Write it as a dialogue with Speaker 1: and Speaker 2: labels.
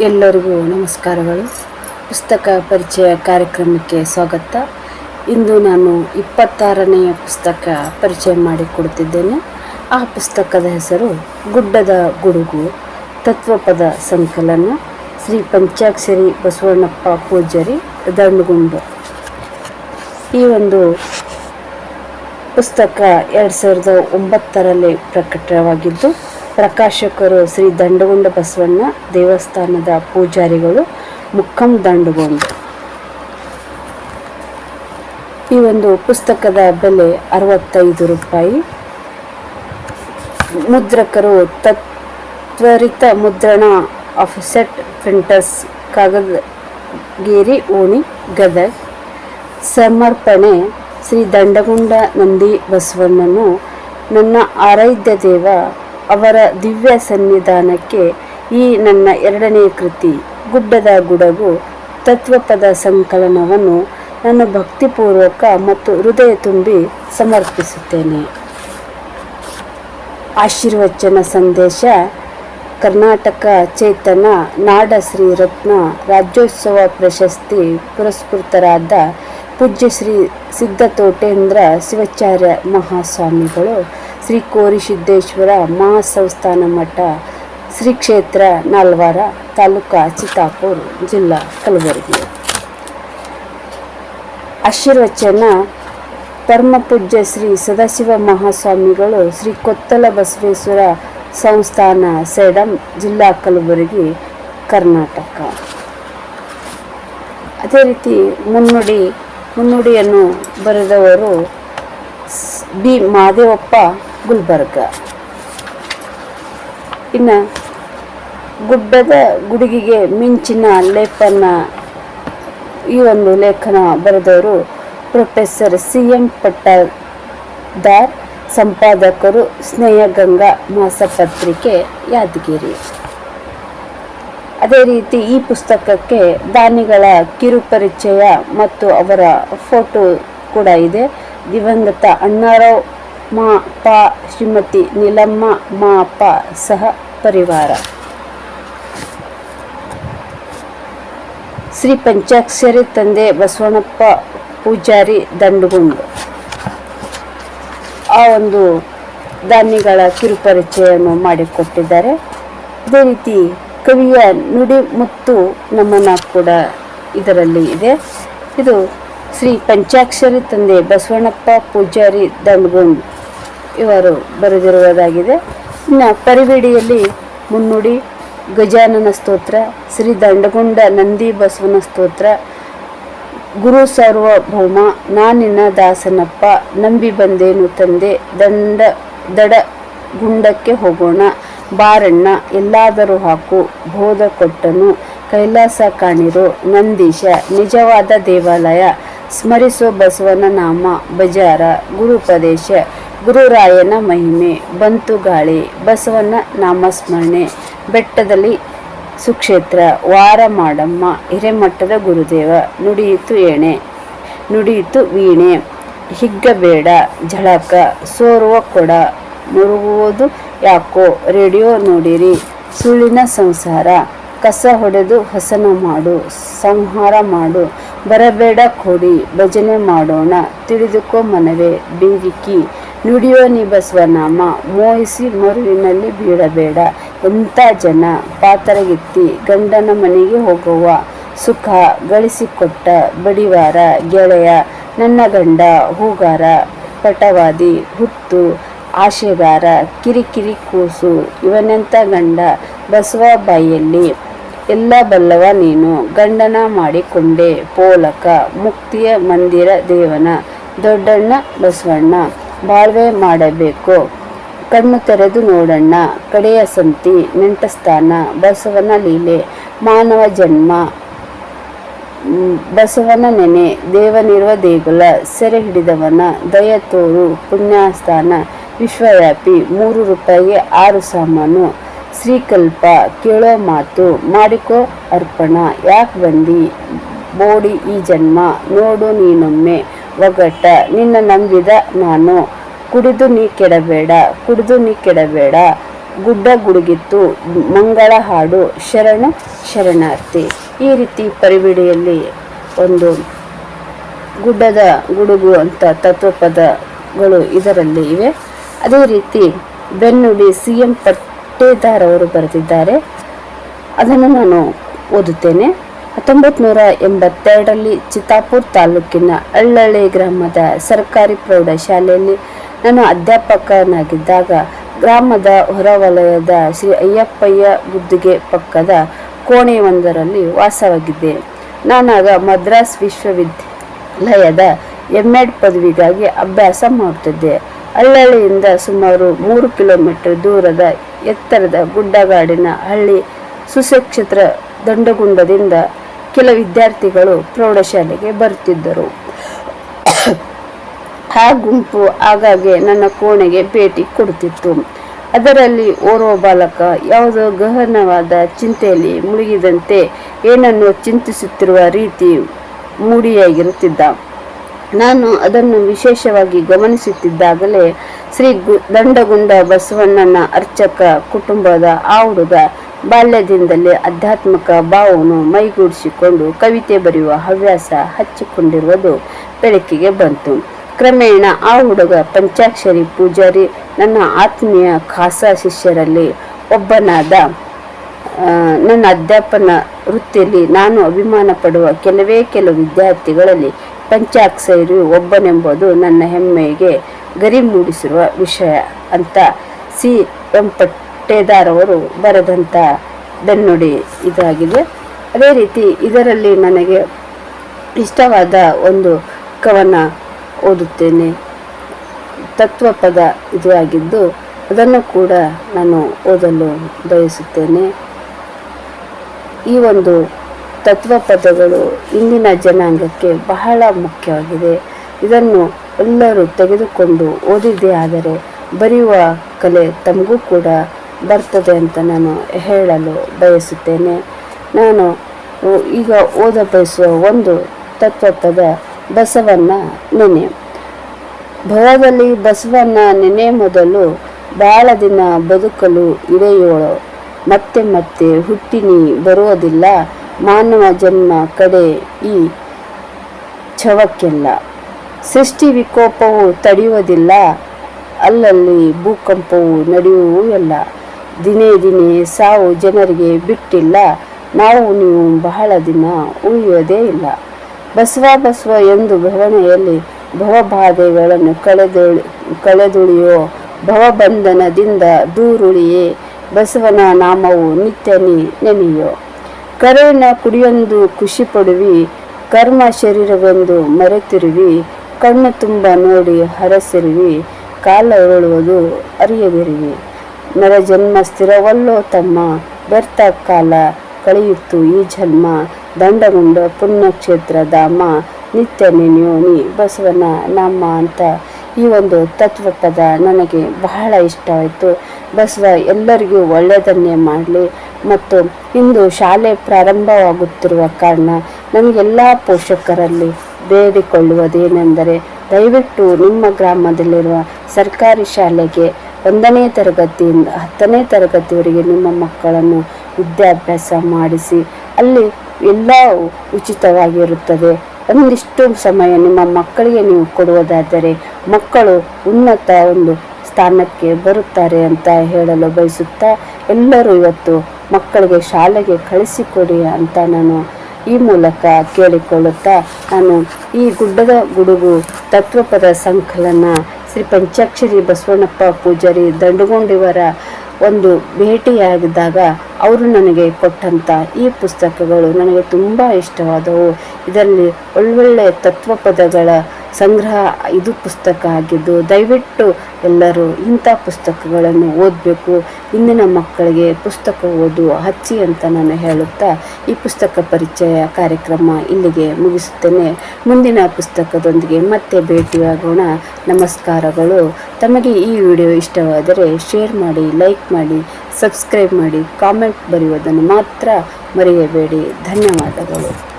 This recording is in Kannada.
Speaker 1: ಎಲ್ಲರಿಗೂ ನಮಸ್ಕಾರಗಳು. ಪುಸ್ತಕ ಪರಿಚಯ ಕಾರ್ಯಕ್ರಮಕ್ಕೆ ಸ್ವಾಗತ. ಇಂದು ನಾನು ಇಪ್ಪತ್ತಾರನೆಯ ಪುಸ್ತಕ ಪರಿಚಯ ಮಾಡಿಕೊಡ್ತಿದ್ದೇನೆ ಆ ಪುಸ್ತಕದ ಹೆಸರು ಗುಡ್ಡದ ಗುಡುಗು, ತತ್ವಪದ ಸಂಕಲನ, ಶ್ರೀ ಪಂಚಾಕ್ಷರಿ ಬಸವಣ್ಣಪ್ಪ ಪೂಜಾರಿ, ದಂಡುಗುಂಡು. ಈ ಒಂದು ಪುಸ್ತಕ ಎರಡು ಸಾವಿರದ ಒಂಬತ್ತರಲ್ಲಿ ಪ್ರಕಟವಾಗಿದ್ದು ಪ್ರಕಾಶಕರು ಶ್ರೀ ದಂಡಗುಂಡ ಬಸವಣ್ಣ ದೇವಸ್ಥಾನದ ಪೂಜಾರಿಗಳು ಮುಕ್ಕಂ ದಂಡಗೊಂಡ. ಈ ಒಂದು ಪುಸ್ತಕದ ಬೆಲೆ ಅರವತ್ತೈದು ರೂಪಾಯಿ. ಮುದ್ರಕರು ತತ್ವರಿತ ಮುದ್ರಣ ಆಫ್ಸೆಟ್ ಪ್ರಿಂಟರ್ಸ್, ಕಾಗದಗೇರಿ, ಓಣಿ, ಗದಗ್. ಸಮರ್ಪಣೆ ಶ್ರೀ ದಂಡಗುಂಡ ನಂದಿ ಬಸವಣ್ಣನು, ನನ್ನ ಆರಾಧ್ಯ ದೇವ ಅವರ ದಿವ್ಯ ಸನ್ನಿಧಾನಕ್ಕೆ ಈ ನನ್ನ ಎರಡನೇ ಕೃತಿ, ಗುಡ್ಡದ ಗುಡಗು, ತತ್ವಪದ ಸಂಕಲನವನ್ನು ನಾನು ಭಕ್ತಿಪೂರ್ವಕ ಮತ್ತು ಹೃದಯ ತುಂಬಿ ಸಮರ್ಪಿಸುತ್ತೇನೆ. ಆಶೀರ್ವಚನ ಸಂದೇಶ, ಕರ್ನಾಟಕ ಚೇತನ, ನಾಡ ಶ್ರೀ ರತ್ನ ರಾಜ್ಯೋತ್ಸವ ಪ್ರಶಸ್ತಿ ಪುರಸ್ಕೃತರಾದ ಪೂಜ್ಯ ಶ್ರೀ ಸಿದ್ಧತೋಟೇಂದ್ರ ಶಿವಾಚಾರ್ಯ ಮಹಾಸ್ವಾಮಿಗಳು ಶ್ರೀ ಕೋರಿಸಿದ್ದೇಶ್ವರ ಮಹಾಸಂಸ್ಥಾನ ಮಠ ಶ್ರೀ ಕ್ಷೇತ್ರ ನಾಲ್ವಾರ ತಾಲೂಕಾ ಚಿತ್ತಾಪುರ್ ಜಿಲ್ಲಾ ಕಲಬುರಗಿ. ಆಶೀರ್ವಚನ ಪರಮ ಪೂಜ್ಯ ಶ್ರೀ ಸದಾಶಿವ ಮಹಾಸ್ವಾಮಿಗಳು ಶ್ರೀ ಕೊತ್ತಲ ಬಸವೇಶ್ವರ ಸಂಸ್ಥಾನ ಸೇಡಂ ಜಿಲ್ಲಾ ಕಲಬುರಗಿ, ಕರ್ನಾಟಕ. ಅದೇ ರೀತಿ ಮುನ್ನುಡಿ, ಮುನ್ನುಡಿಯನ್ನು ಬರೆದವರು ಬಿ ಮಾದೇವಪ್ಪ ಗುಲ್ಬರ್ಗ. ಇನ್ನು ಗುಡ್ಡದ ಗುಡುಗಿಗೆ ಮಿಂಚಿನ ಲೇಪನ ಈ ಒಂದು ಲೇಖನ ಬರೆದವರು ಪ್ರೊಫೆಸರ್ ಸಿ ಎಂ ಪಟ್ಟದಾರ್, ಸಂಪಾದಕರು ಸ್ನೇಹಗಂಗಾ ಮಾಸಪತ್ರಿಕೆ ಯಾದಗಿರಿ. ಅದೇ ರೀತಿ ಈ ಪುಸ್ತಕಕ್ಕೆ ದಾನಿಗಳ ಕಿರುಪರಿಚಯ ಮತ್ತು ಅವರ ಫೋಟೋ ಕೂಡ ಇದೆ. ದಿವಂಗತ ಅಣ್ಣಾರಾವ್ ಮಾ ಪ ಶ್ರೀಮತಿ ನೀಲಮ್ಮ, ಮಾ ಪ ಸಹ ಪರಿವಾರ. ಶ್ರೀ ಪಂಚಾಕ್ಷರಿ ತಂದೆ ಬಸವಣ್ಣಪ್ಪ ಪೂಜಾರಿ ದಂಡಗುಂಡು. ಆ ಒಂದು ದಾನಿಗಳ ಕಿರುಪರಿಚಯವನ್ನು ಮಾಡಿಕೊಟ್ಟಿದ್ದಾರೆ. ಅದೇ ರೀತಿ ಕವಿಯ ನುಡಿ ಮುತ್ತು ನಮನ ಕೂಡ ಇದರಲ್ಲಿ ಇದೆ. ಇದು ಶ್ರೀ ಪಂಚಾಕ್ಷರಿ ತಂದೆ ಬಸವಣ್ಣಪ್ಪ ಪೂಜಾರಿ ದಂಡಗುಂಡ್. ಇವರು ಬರೆದಿರುವುದಾಗಿದೆ. ಇನ್ನು ಪರಿವಿಡಿಯಲ್ಲಿ ಮುನ್ನುಡಿ, ಗಜಾನನ ಸ್ತೋತ್ರ, ಶ್ರೀ ದಂಡಗುಂಡ ನಂದಿ ಬಸವನ ಸ್ತೋತ್ರ, ಗುರು ಸಾರ್ವಭೌಮ, ನಾನಿನ ದಾಸನಪ್ಪ, ನಂಬಿ ಬಂದೇನು ತಂದೆ, ದಂಡ ದಡ ಗುಂಡಕ್ಕೆ ಹೋಗೋಣ, ಬಾರಣ್ಣ, ಎಲ್ಲಾದರೂ ಹಾಕು, ಬೋಧ ಕೊಟ್ಟನು, ಕೈಲಾಸ ಕಾಣಿರು, ನಂದೀಶ, ನಿಜವಾದ ದೇವಾಲಯ, ಸ್ಮರಿಸೋ ಬಸವನ ನಾಮ, ಬಜಾರ, ಗುರುಪದೇಶ ಗುರುರಾಯನ ಮಹಿಮೆ, ಬಂತು ಗಾಳಿ, ಬಸವನ ನಾಮಸ್ಮರಣೆ, ಬೆಟ್ಟದಲ್ಲಿ ಸುಕ್ಷೇತ್ರ, ವಾರ ಮಾಡಮ್ಮ, ಹಿರೇಮಠದ ಗುರುದೇವ, ನುಡಿಯಿತು ಎಣೆ ನುಡಿಯಿತು ವೀಣೆ, ಹಿಗ್ಗಬೇಡ ಝಳಕ ಸೋರುವ ಕೊಡ, ಮುರುಗುವುದು ಯಾಕೋ, ರೇಡಿಯೋ ನೋಡಿರಿ, ಸುಳ್ಳಿನ ಸಂಸಾರ, ಕಸ ಹೊಡೆದು ಹಸನ ಮಾಡು, ಸಂಹಾರ ಮಾಡು, ಬರಬೇಡ ಕೊಡಿ, ಭಜನೆ ಮಾಡೋಣ, ತಿಳಿದುಕೋ ಮನವೇ ಬೀರಿಕಿ ನುಡಿಯೋ ನೀ ಬಸವನಾಮ ಮೋಹಿಸಿ ಮರುವಿನಲ್ಲಿ ಬೀಳಬೇಡ. ಎಂಥ ಜನ? ಪಾತರಗಿತ್ತಿ ಗಂಡನ ಮನೆಗೆ ಹೋಗುವ. ಸುಖ ಗಳಿಸಿಕೊಟ್ಟ ಬಡಿವಾರ, ಗೆಳೆಯ, ನನ್ನ ಗಂಡ, ಹೂಗಾರ, ಪಟವಾದಿ, ಹುತ್ತು ಆಶೆಗಾರ ಕಿರಿಕಿರಿ ಕೂಸು, ಇವನೆಂಥ ಗಂಡ? ಬಸವ ಬಾಯಿಯಲ್ಲಿ ಎಲ್ಲ ಬಲ್ಲವ ನೀನು. ಗಂಡನ ಮಾಡಿಕೊಂಡೆ, ಪೋಲಕ, ಮುಕ್ತಿಯ ಮಂದಿರ ದೇವನ, ದೊಡ್ಡಣ್ಣ ಬಸವಣ್ಣ. ಬಾಳ್ವೆ ಮಾಡಬೇಕು. ಕಣ್ಣು ತೆರೆದು ನೋಡಣ್ಣ. ಕಡೆಯ ಸಂತಿ ನೆಂಟಸ್ಥಾನ ಬಸವನ ಲೀಲೆ, ಮಾನವ ಜನ್ಮ, ಬಸವನ ನೆನೆ, ದೇವನಿರುವ ದೇಗುಲ, ಸೆರೆ ಹಿಡಿದವನ, ದಯ ತೋರು, ಪುಣ್ಯಸ್ಥಾನ, ವಿಶ್ವವ್ಯಾಪಿ, ಮೂರು ರೂಪಾಯಿಗೆ ಆರು ಸಾಮಾನು, ಶ್ರೀಕಲ್ಪ, ಕೇಳೋ ಮಾತು, ಮಾಡಿಕೋ ಅರ್ಪಣ, ಯಾಕೆ ಬಂದಿ ಬೋಡಿ ಈ ಜನ್ಮ, ನೋಡು ನೀನೊಮ್ಮೆ ಒಗಟ ನಿನ್ನ ನಂಬಿದ ನಾನು. ಕುಡಿದು ನೀ ಕೆಡಬೇಡ, ಕುಡಿದು ನೀ ಕೆಡಬೇಡ. ಗುಡ್ಡ ಗುಡುಗಿತ್ತು, ಮಂಗಳ ಹಾಡು, ಶರಣ ಶರಣಾರ್ಥಿ. ಈ ರೀತಿ ಪರಿವಿಡಿಯಲ್ಲಿ ಒಂದು ಗುಡ್ಡದ ಗುಡುಗು ಅಂತ ತತ್ವಪದಗಳು ಇದರಲ್ಲಿ ಇವೆ. ಅದೇ ರೀತಿ ಬೆನ್ನುಡಿ ಸಿ ಎಂ ಪಟ್ಟೇದಾರ್ ಅವರು ಬರೆದಿದ್ದಾರೆ. ಅದನ್ನು ನಾನು ಓದುತ್ತೇನೆ. ಹತ್ತೊಂಬತ್ತು ನೂರ ಎಂಬತ್ತೆರಡರಲ್ಲಿ ಚಿತ್ತಾಪುರ್ ತಾಲೂಕಿನ ಅಳ್ಳಳ್ಳಿ ಗ್ರಾಮದ ಸರ್ಕಾರಿ ಪ್ರೌಢಶಾಲೆಯಲ್ಲಿ ನಾನು ಅಧ್ಯಾಪಕನಾಗಿದ್ದಾಗ ಗ್ರಾಮದ ಹೊರವಲಯದ ಶ್ರೀ ಅಯ್ಯಪ್ಪಯ್ಯ ಗುದ್ದಿಗೆ ಪಕ್ಕದ ಕೋಣೆಯೊಂದರಲ್ಲಿ ವಾಸವಾಗಿದ್ದೆ. ನಾನಾಗ ಮದ್ರಾಸ್ ವಿಶ್ವವಿದ್ಯಾಲಯದ ಎಂ ಎಡ್ ಪದವಿಗಾಗಿ ಅಭ್ಯಾಸ ಮಾಡುತ್ತಿದ್ದೆ. ಅಳ್ಳಳ್ಳಿಯಿಂದ ಸುಮಾರು ಮೂರು ಕಿಲೋಮೀಟರ್ ದೂರದ ಎತ್ತರದ ಗುಡ್ಡಗಾಡಿನ ಹಳ್ಳಿ ಸುಸಕ್ಷೇತ್ರ ದಂಡಗುಂಡದಿಂದ ಕೆಲ ವಿದ್ಯಾರ್ಥಿಗಳು ಪ್ರೌಢಶಾಲೆಗೆ ಬರುತ್ತಿದ್ದರು ಆ ಗುಂಪು ಆಗಾಗ್ಗೆ ನನ್ನ ಕೋಣೆಗೆ ಭೇಟಿ ಕೊಡುತ್ತಿತ್ತು ಅದರಲ್ಲಿ ಓರ್ವ ಬಾಲಕ ಯಾವುದೋ ಗಹನವಾದ ಚಿಂತೆಯಲ್ಲಿ ಮುಳುಗಿದಂತೆ ಏನನ್ನು ಚಿಂತಿಸುತ್ತಿರುವ ರೀತಿ ಮೂಡಿಯಾಗಿರುತ್ತಿದ್ದ. ನಾನು ಅದನ್ನು ವಿಶೇಷವಾಗಿ ಗಮನಿಸುತ್ತಿದ್ದಾಗಲೇ ಶ್ರೀ ಗು ದಂಡಗುಂಡ ಬಸವಣ್ಣನ ಅರ್ಚಕ ಕುಟುಂಬದ ಆ ಹುಡುಗ ಬಾಲ್ಯದಿಂದಲೇ ಆಧ್ಯಾತ್ಮಿಕ ಭಾವವನ್ನು ಮೈಗೂಡಿಸಿಕೊಂಡು ಕವಿತೆ ಬರೆಯುವ ಹವ್ಯಾಸ ಹಚ್ಚಿಕೊಂಡಿರುವುದು ಬೆಳಕಿಗೆ ಬಂತು. ಕ್ರಮೇಣ ಆ ಹುಡುಗ ಪಂಚಾಕ್ಷರಿ ಪೂಜಾರಿ, ನನ್ನ ಆತ್ಮೀಯ ಖಾಸಾ ಶಿಷ್ಯರಲ್ಲಿ ಒಬ್ಬನಾದ ನನ್ನ ಅಧ್ಯಾಪನ ವೃತ್ತಿಯಲ್ಲಿ ನಾನು ಅಭಿಮಾನ ಪಡುವ ಕೆಲವೇ ಕೆಲವು ವಿದ್ಯಾರ್ಥಿಗಳಲ್ಲಿ ಪಂಚಾಕ್ಷರಿ ಒಬ್ಬನೆಂಬುದು ನನ್ನ ಹೆಮ್ಮೆಗೆ ಗರಿ ಮೂಡಿಸಿರುವ ವಿಷಯ ಅಂತ ಸಿ. ಎಂ. ಪಟ್ಟೇದಾರ್ ಅವರು ಬರೆದಂಥ ದನ್ನುಡಿ ಇದಾಗಿದೆ. ಅದೇ ರೀತಿ ಇದರಲ್ಲಿ ನನಗೆ ಇಷ್ಟವಾದ ಒಂದು ಕವನ ಓದುತ್ತೇನೆ. ತತ್ವಪದ ಇದು ಆಗಿದ್ದು ಅದನ್ನು ಕೂಡ ನಾನು ಓದಲು ಬಯಸುತ್ತೇನೆ. ಈ ಒಂದು ತತ್ವಪದಗಳು ಇಂದಿನ ಜನಾಂಗಕ್ಕೆ ಬಹಳ ಮುಖ್ಯವಾಗಿದೆ. ಇದನ್ನು ಎಲ್ಲರೂ ತೆಗೆದುಕೊಂಡು ಓದಿದ್ದೇ ಆದರೆ ಬರೆಯುವ ಕಲೆ ತಮಗೂ ಕೂಡ ಬರ್ತದೆ ಅಂತ ನಾನು ಹೇಳಲು ಬಯಸುತ್ತೇನೆ. ನಾನು ಈಗ ಓದ ಬಯಸುವ ಒಂದು ತತ್ವತ್ವದ ಬಸವಣ್ಣ ನೆನೆ. ಭವದಲ್ಲಿ ಬಸವಣ್ಣ ನೆನೆ ಮೊದಲು ಬಾಳ ದಿನ ಬದುಕಲು ಇಡೆಯೋಳು ಮತ್ತೆ ಮತ್ತೆ ಹುಟ್ಟಿನಿ ಬರುವುದಿಲ್ಲ. ಮಾನವ ಜನ್ಮ ಕಡೆ ಈ ಛವಕ್ಕೆಲ್ಲ. ಸೃಷ್ಟಿ ವಿಕೋಪವು ತಡೆಯುವುದಿಲ್ಲ. ಅಲ್ಲಲ್ಲಿ ಭೂಕಂಪವು ನಡೆಯುವೂ ಎಲ್ಲ ದಿನೇ ದಿನೇ ಸಾವು ಜನರಿಗೆ ಬಿಟ್ಟಿಲ್ಲ. ನಾವು ನೀವು ಬಹಳ ದಿನ ಉಳಿಯೋದೇ ಇಲ್ಲ. ಬಸವ ಬಸವ ಎಂದು ಭವನೆಯಲ್ಲಿ ಭವಬಾಧೆಗಳನ್ನು ಕಳೆದು ಕಳೆದುಳಿಯೋ ಭವಬಂಧನದಿಂದ ದೂರುಳಿಯೇ ಬಸವನ ನಾಮವು ನಿತ್ಯನಿ ನೆನೆಯೋ. ಕರುವಿನ ಕುಡಿಯೊಂದು ಖುಷಿ ಪಡುವಿ, ಕರ್ಮ ಶರೀರವೆಂದು ಮರೆತಿರುವಿ, ಕಣ್ಣು ತುಂಬ ನೋಡಿ ಹರಸಿರುವಿ, ಕಾಲ ಉರುಳುವುದು ಅರಿಯದಿರುವಿ. ನರ ಜನ್ಮ ಸ್ಥಿರವಲ್ಲೋ ತಮ್ಮ, ವ್ಯರ್ಥ ಕಾಲ ಕಳೆಯಿತು ಈ ಜನ್ಮ, ದಂಡಗೊಂಡ ಪುಣ್ಯಕ್ಷೇತ್ರ ಧಾಮ, ನಿತ್ಯ ನೆನೆಯೋನಿ ಬಸವನ ನಮ್ಮ ಅಂತ. ಈ ಒಂದು ತತ್ವ ಪದ ನನಗೆ ಬಹಳ ಇಷ್ಟವಾಯಿತು. ಬಸವ ಎಲ್ಲರಿಗೂ ಒಳ್ಳೆಯದನ್ನೇ ಮಾಡಲಿ. ಮತ್ತು ಇಂದು ಶಾಲೆ ಪ್ರಾರಂಭವಾಗುತ್ತಿರುವ ಕಾರಣ ನಮಗೆಲ್ಲ ಪೋಷಕರಲ್ಲಿ ಬೇಡಿಕೊಳ್ಳುವುದೇನೆಂದರೆ ದಯವಿಟ್ಟು ನಿಮ್ಮ ಗ್ರಾಮದಲ್ಲಿರುವ ಸರ್ಕಾರಿ ಶಾಲೆಗೆ ಒಂದನೇ ತರಗತಿಯಿಂದ ಹತ್ತನೇ ತರಗತಿವರೆಗೆ ನಿಮ್ಮ ಮಕ್ಕಳನ್ನು ವಿದ್ಯಾಭ್ಯಾಸ ಮಾಡಿಸಿ, ಅಲ್ಲಿ ಎಲ್ಲ ಉಚಿತವಾಗಿರುತ್ತದೆ. ಒಂದಿಷ್ಟು ಸಮಯ ನಿಮ್ಮ ಮಕ್ಕಳಿಗೆ ನೀವು ಕೊಡುವುದಾದರೆ ಮಕ್ಕಳು ಉನ್ನತ ಒಂದು ಸ್ಥಾನಕ್ಕೆ ಬರುತ್ತಾರೆ ಅಂತ ಹೇಳಲು ಬಯಸುತ್ತಾ, ಎಲ್ಲರೂ ಇವತ್ತು ಮಕ್ಕಳಿಗೆ ಶಾಲೆಗೆ ಕಳಿಸಿಕೊಡಿ ಅಂತ ನಾನು ಈ ಮೂಲಕ ಕೇಳಿಕೊಳ್ಳುತ್ತಾ ನಾನು ಈ ಗುಡ್ಡದ ಗುಡುಗು ತತ್ವಪದ ಸಂಕಲನ ಶ್ರೀ ಪಂಚಾಕ್ಷರಿ ಬಸವಣ್ಣಪ್ಪ ಪೂಜಾರಿ ದಂಡುಗೊಂಡಿವರ ಒಂದು ಭೇಟಿಯಾಗಿದ್ದಾಗ ಅವರು ನನಗೆ ಕೊಟ್ಟಂಥ ಈ ಪುಸ್ತಕಗಳು ನನಗೆ ತುಂಬ ಇಷ್ಟವಾದವು. ಇದರಲ್ಲಿ ಒಳ್ಳೊಳ್ಳೆಯ ತತ್ವಪದಗಳ ಸಂಗ್ರಹ ಇದು ಪುಸ್ತಕ ಆಗಿದ್ದು ದಯವಿಟ್ಟು ಎಲ್ಲರೂ ಇಂಥ ಪುಸ್ತಕಗಳನ್ನು ಓದಬೇಕು. ಇಂದಿನ ಮಕ್ಕಳಿಗೆ ಪುಸ್ತಕ ಓದು ಹಚ್ಚಿ ಅಂತ ನಾನು ಹೇಳುತ್ತಾ ಈ ಪುಸ್ತಕ ಪರಿಚಯ ಕಾರ್ಯಕ್ರಮ ಇಲ್ಲಿಗೆ ಮುಗಿಸುತ್ತೇನೆ. ಮುಂದಿನ ಪುಸ್ತಕದೊಂದಿಗೆ ಮತ್ತೆ ಭೇಟಿಯಾಗೋಣ. ನಮಸ್ಕಾರಗಳು. ತಮಗೆ ಈ ವಿಡಿಯೋ ಇಷ್ಟವಾದರೆ ಶೇರ್ ಮಾಡಿ, ಲೈಕ್ ಮಾಡಿ, ಸಬ್ಸ್ಕ್ರೈಬ್ ಮಾಡಿ, ಕಾಮೆಂಟ್ ಬರೆಯುವುದನ್ನು ಮಾತ್ರ ಮರೆಯಬೇಡಿ. ಧನ್ಯವಾದಗಳು.